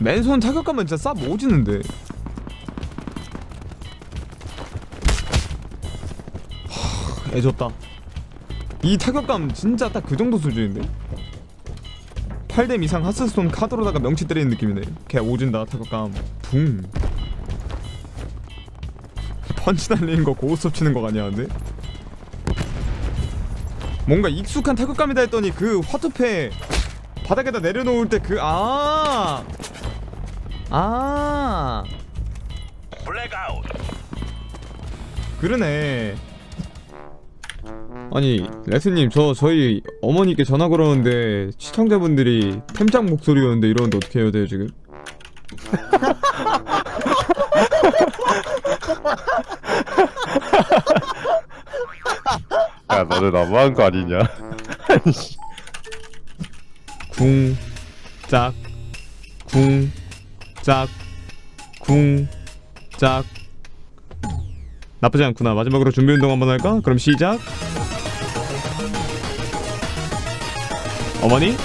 맨손 타격감은 진짜 싹 모지는데. 하, 애졌다. 이 타격감 진짜 딱 그 정도 수준인데? 8뎀 이상 하스스톤 카드로다가 명치 때리는 느낌이네. 걔 오진다 타격감. 붕. 펀치 날리는 거 고스톱 치는 거 아니야 근데? 뭔가 익숙한 타격감이다 했더니 그 화투패 바닥에다 내려놓을 때 그 아. 아. 그러네. 아니 레스님 저 저희 어머니께 전화 걸었는데 시청자분들이 템장 목소리였는데 이러는데 어떻게 해야 돼요 지금? 야 너네 너무한 거 아니냐? 궁, 짝, 궁, 짝, 궁, 짝. 나쁘지 않구나. 마지막으로 준비 운동 한번 할까? 그럼 시작. 어머니?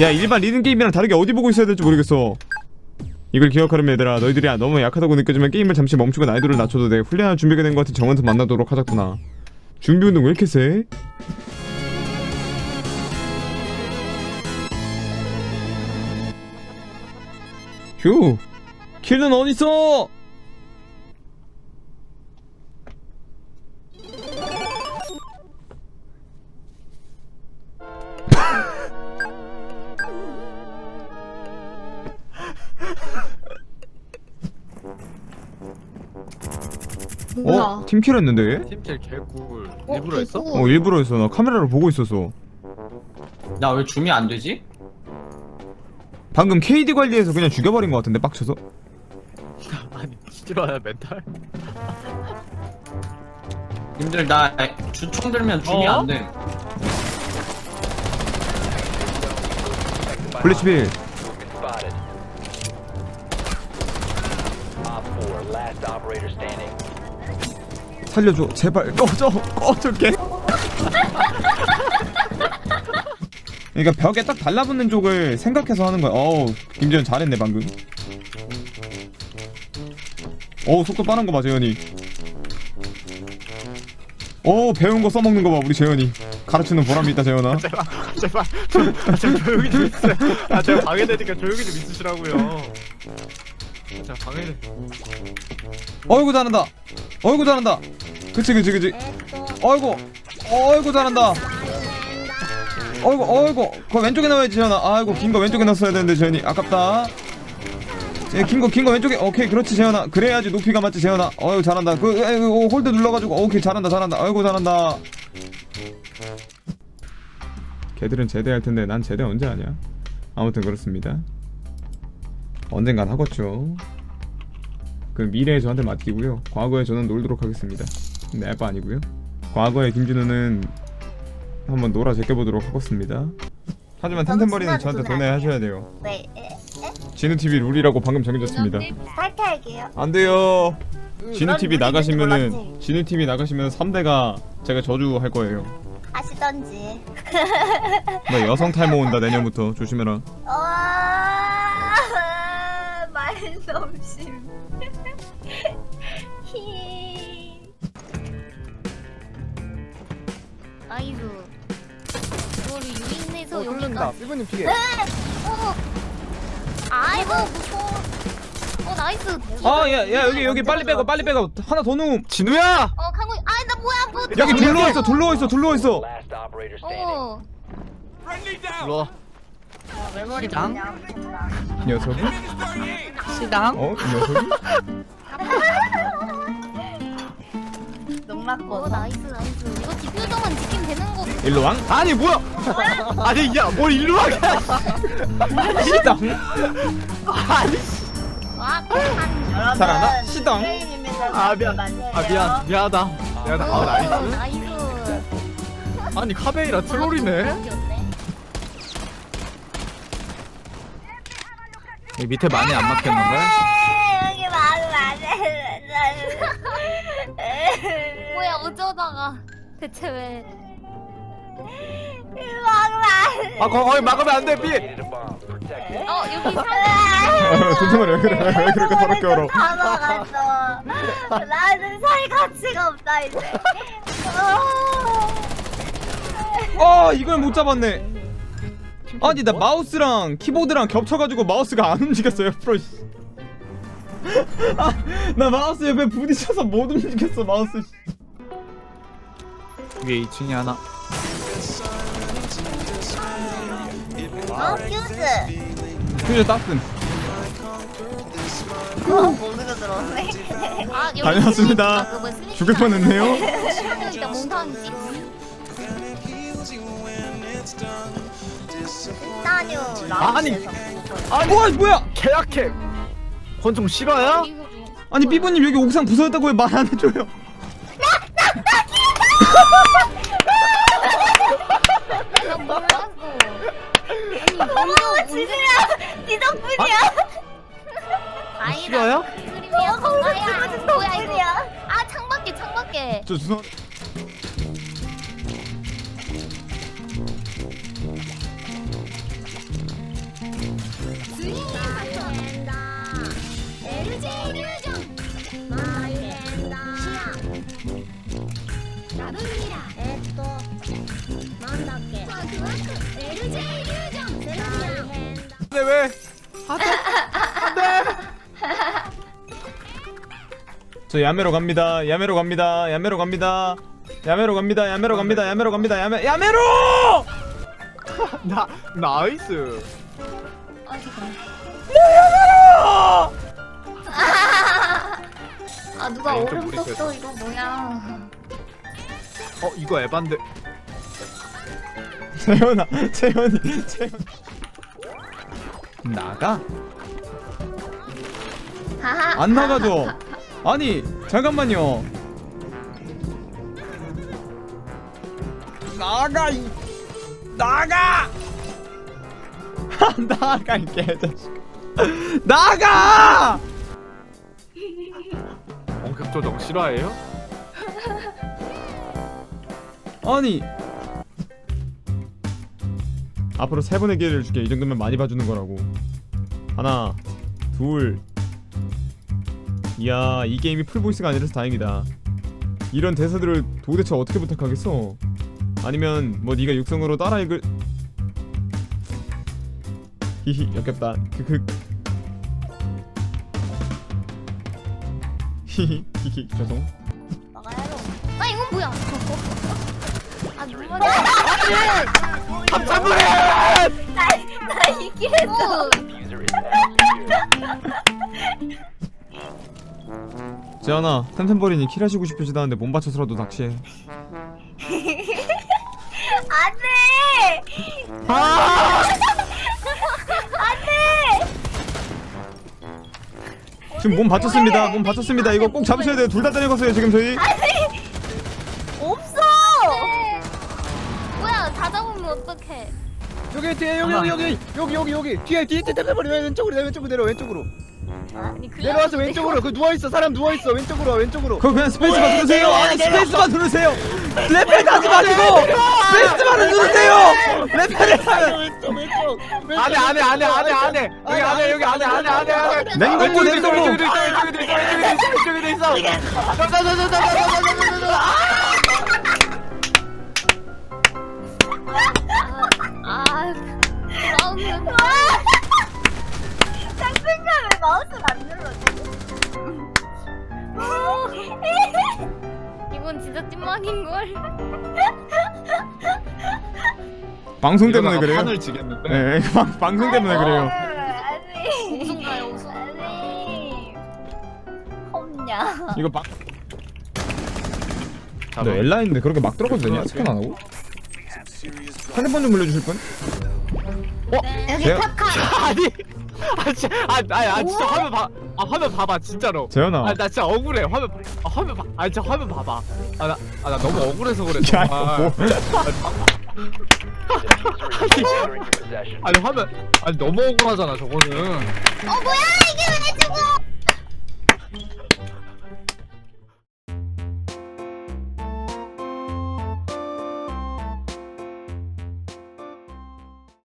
야 일반 리듬 게임이랑 다르게 어디 보고 있어야 될지 모르겠어. 이걸 기억하려면 얘들아 너희들이 너무 약하다고 느껴지면 게임을 잠시 멈추고 난이도를 낮춰도 돼 훈련할 준비가 된 것 같은 정원에서 만나도록 하자꾸나 준비 운동 왜 이렇게 세? 휴 킬은 어딨어 뭐야? 어? 팀킬 했는데 얘? 팀킬 개꿀 어, 일부러 했어? 어 일부러 했어 나 카메라로 보고 있었어 나왜 줌이 안 되지? 방금 KD 관리해서 그냥 죽여버린 것 같은데 빡쳐서 아니 싫어요 멘탈 님들 나 주총 들면 줌이 어? 안돼 블리치빌 spotted. Op 4, last operator standing. 살려줘 제발 꺼져 꺼줄게 그러니까 벽에 딱 달라붙는 쪽을 생각해서 하는 거야. 어우 김재현 잘했네 방금. 어우 속도 빠른 거 봐 재현이. 어 배운 거 써먹는 거 봐 우리 재현이. 가르치는 보람이 있다 재현아. 제발 제발. 좀, 아, 좀 조용히 좀 해주세요. 아 제가 방해되니까 조용히 좀 있으시라고요. 아, 제가 방해돼 어이구 잘한다. 어이구 잘한다. 그치 그치 그치. 어이구. 어이구 잘한다 어이구 어이구. 그 왼쪽에 넣어야지 재현아. 아이고 긴 거 왼쪽에 넣었어야 되는데 재현이. 아깝다. 긴거 긴 거 왼쪽에. 오케이 그렇지 재현아. 그래야지 높이가 맞지 재현아. 어이구 잘한다. 그 에이, 홀드 눌러가지고. 오케이 잘한다 잘한다. 아이고 잘한다. 걔들은 제대할 텐데 난 제대 언제 하냐? 아무튼 그렇습니다. 언젠간 하겠죠. 그 미래의 저한테 맡기고요. 과거에 저는 놀도록 하겠습니다. 네, 알바 아니고요. 과거의 김준호는 한번 놀아 제껴보도록 하겠습니다. 하지만 순간이 저한테 아니에요. 하셔야 돼요. 네, 에, 진우 TV 룰이라고 방금 정해졌습니다. 탈퇴할게요. 안 돼요. 진우 TV 나가시면은. 진우 TV 나가시면 3대가 제가 저주할 거예요. 하시던지. 나 여성 탈모 온다 내년부터 조심해라. 와, 말솜심. 히. 아이고 유인해서 어 여기가 삐부님 피해 어 아이고 무서워 어 나이스 아, 야, 야 여기 여기 빨리 빼고 빨리 빼고 하나 더 넣음. 진우야! 어 강구 아이 나 뭐야 뭐 여기 둘러 있어, 둘러 있어, 둘러 있어. Last operator standing. 어 일로와? 이 녀석이? 시당? 어, 이 녀석이? 눈어 맞고. 나이스 나이스. 이거 디퓨저만 지키면 되는 거. 일로 왕. 아니 뭐야? 아니 야뭘 일로 와 시당. 아니. 와, 여러분, 잘하나? 시동. 아 미안. 아 미안. 미안하다. 미안하다. 아 나이스. 나이스. 아니 카베이라 트롤이네. 이 밑에 많이 안 막혔는데? 여기 말을 안 해. 어쩌다가 대체 왜 말을 안 해. 아 거, 거기 막으면 안돼 삐! Located a bomb. seconds. 어 여기 사 잠깐만 왜 그래 왜 그렇게 더럽게 얼어 다 먹었어. 나는 살 가치가 없다 이제. 어. 아 이걸 못 잡았네 아니 나 마우스랑 키보드랑 겹쳐가지고 마우스가 안 움직였어요 프로 아나 마우스 옆에 부딪혀서 못 움직였어 마우스 위에 2층에 하나 어 퓨즈. 퓨즈 어 몸으로 들어오네. 아 여기 다녀왔습니다. 죽을 뻔했네요 몽타니지 따뉴 아니. 라운드에서 와 뭐야 계약해 권총 실화야? 아니 삐부님 여기 옥상 부서졌다고 왜 말 안 해줘요 내가 몰랐어 아니 어머 지수야 네 덕분이야. 다행이다 싫어요? 그림이야 어 거울 뭐야 들어준 뭐야 이거 덕분이야. 아 창밖에 창밖에 저 죄송 저 야매로 갑니다. 야매로 갑니다. 야매로 갑니다. 야매로 갑니다. 야매로 갑니다. 야매로 갑니다. 야매 야매로! 나 나이스. 아 잠깐만 아 누가 아니, 좀 얼음. 썼어 이거 뭐야. 어 이거 에반데. 재현아 재현이 재현 나가? 하하. 안 나가죠? 아니 잠깐만요. 나가 이 나가! 나가 이 개자식. 나가! 원격 조정 실화예요? 아니 앞으로 세 번의 기회를 줄게. 이 정도면 많이 봐주는 거라고. 하나 둘. 이야 이 게임이 풀보이스가 아니라서 다행이다. 이런 대사들을 도대체 어떻게 부탁하겠어? 아니면 뭐 네가 육성으로 따라 읽을 히히 역겹다. 크크 히히 히히 죄송. 막아야로. 아 이건 뭐야 아 누가 나나 이게 했어. Diffuser is now secured. 재현아 템템버린이 킬하시고 싶으시다는데 몸 바쳐서라도 낚시해 안돼. 안돼. 지금 몸 바쳤습니다 몸 바쳤습니다 이거 꼭 잡으셔야 돼요 둘 다 때려갔어요 지금 저희 없어. 다 잡으면 어떡해. 여기 뒤에 여기 여기 여기 여기 여기 여기. 뒤에 뒤에 템템버리 왼쪽으로 내려 왼쪽으로 내려 왼쪽으로. 아니 그냥 내려와서 왼쪽으로 그 누워 있어 사람 누워 있어 왼쪽으로 왼쪽으로. 그거 그냥 스페이스바 누르세요. 아니 스페이스바 누르세요. 레벨 하지 마시고 스페이스바를 누르세요. 레벨을 하면 왼쪽 왼쪽. 안에 안에 안에 안에 안에 여기 안에 여기 안에 안에 안에 안에. 냉동고 냉동고. 왼쪽에도 있어 왼쪽에도 있어 왼쪽에도 있어 왼쪽에도 있어 아왜 마우스를 안 진짜 찐막인걸 방송 때문에 그래요 하늘 지겠는데 네 방, 방송 때문에 그래요 아니. 우승 가요 우승 아니. 험냐. 이거 막 너 엘라인데 그렇게 막 들어가도 되냐? 스캔 안 하고? 핸드폰 좀 물려주실 분? 여기 제가- 카카. 아니 아 진짜 아, 아, 아 진짜 화면 봐. 아 화면 봐봐 진짜로. 재현아 아나 진짜 억울해 화면 봐. 아 화면 봐. 아 진짜 화면 봐봐. 아 나 아, 나 너무 억울해서 그래. 야. 이거 뭐 your possession. 아니 화면 아니 너무 억울하잖아 저거는. 어 뭐야 이게 왜 죽어?